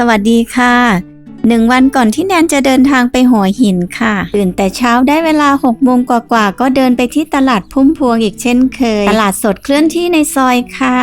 สวัสดีค่ะหนึ่งวันก่อนที่แนนจะเดินทางไปหัวหินค่ะ ตื่นแต่เช้าได้เวลา6โมงกว่าๆก็เดินไปที่ตลาดพุ่มพวงอีกเช่นเคย ตลาดสดเคลื่อนที่ในซอยค่ะ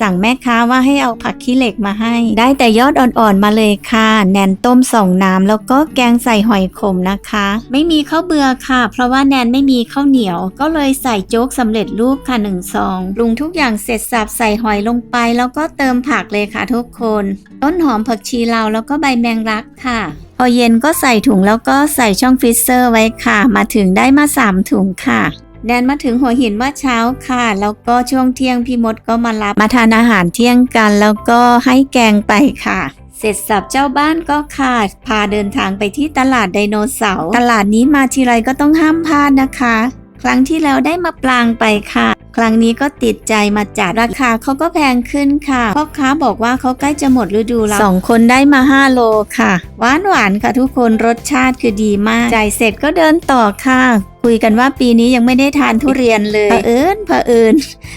สั่งแม่ค้าว่าให้เอาผักขี้เหล็กมาให้ ได้แต่ยอดอ่อนๆมาเลยค่ะ แนนต้มสองน้ำแล้วก็แกงใส่หอยขมนะคะ ไม่มีข้าวเบื่อค่ะ เพราะว่าแนนไม่มีข้าวเหนียว ก็เลยใส่โจ๊กสำเร็จรูปค่ะหนึ่งซองปรุงทุกอย่างเสร็จสับใส่หอยลงไป แล้วก็เติมผักเลยค่ะทุกคน ต้นหอมผักชีลาวแล้วก็ใบแมงลักค่ะพอเย็นก็ใส่ถุงแล้วก็ใส่ช่องฟรีเซอร์ไว้ค่ะ มาถึงได้มา 3 ถุงค่ะ แนนมาถึงหัวหินเมื่อเช้าค่ะ แล้วก็ช่วงเที่ยงพี่มดก็มารับมาทานอาหารเที่ยงกัน แล้วก็ให้แกงไปค่ะเสร็จสับเจ้าบ้านก็ขาดพาเดินทางไปที่ตลาดไดโนเสาร์ตลาดนี้มาทีไรก็ต้องห้ามพลาดนะคะ ครั้งที่แล้วได้มาปลางไปค่ะ ครั้งนี้ก็ติดใจมาจัดราคาเขาก็แพงขึ้นค่ะพ่อค้าบอกว่าเขาใกล้จะหมดฤดูแล้วสองคนได้มา 5 โลค่ะ หวานหวานๆค่ะทุกคนรสชาติคือดีมาก จ่ายเสร็จก็เดินต่อค่ะ คุยกันว่าปีนี้ยังไม่ได้ทานทุเรียนเลยเผอิญเผอิญ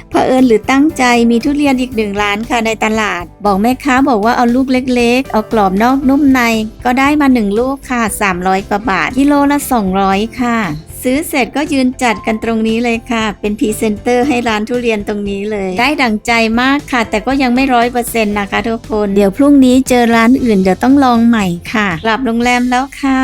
เผอิญหรือตั้งใจมีทุเรียนอีกหนึ่งร้านค่ะในตลาด บอกแม่ค้าบอกว่าเอาลูกเล็ก ๆ เอากรอบนอกนุ่มใน ก็ได้มาหนึ่งลูกค่ะ 300กว่าบาทกิโลละ 200 ค่ะ ซื้อเสร็จก็ยืนจัดกันตรงนี้เลยค่ะ เป็นพรีเซนเตอร์ให้ร้านทุเรียนตรงนี้เลย ได้ดั่งใจมากค่ะ แต่ก็ยังไม่ร้อยเปอร์เซ็นต์นะคะทุกคน เดี๋ยวพรุ่งนี้เจอร้านอื่นเดี๋ยวต้องลองใหม่ค่ะ กลับโรงแรมแล้วค่ะ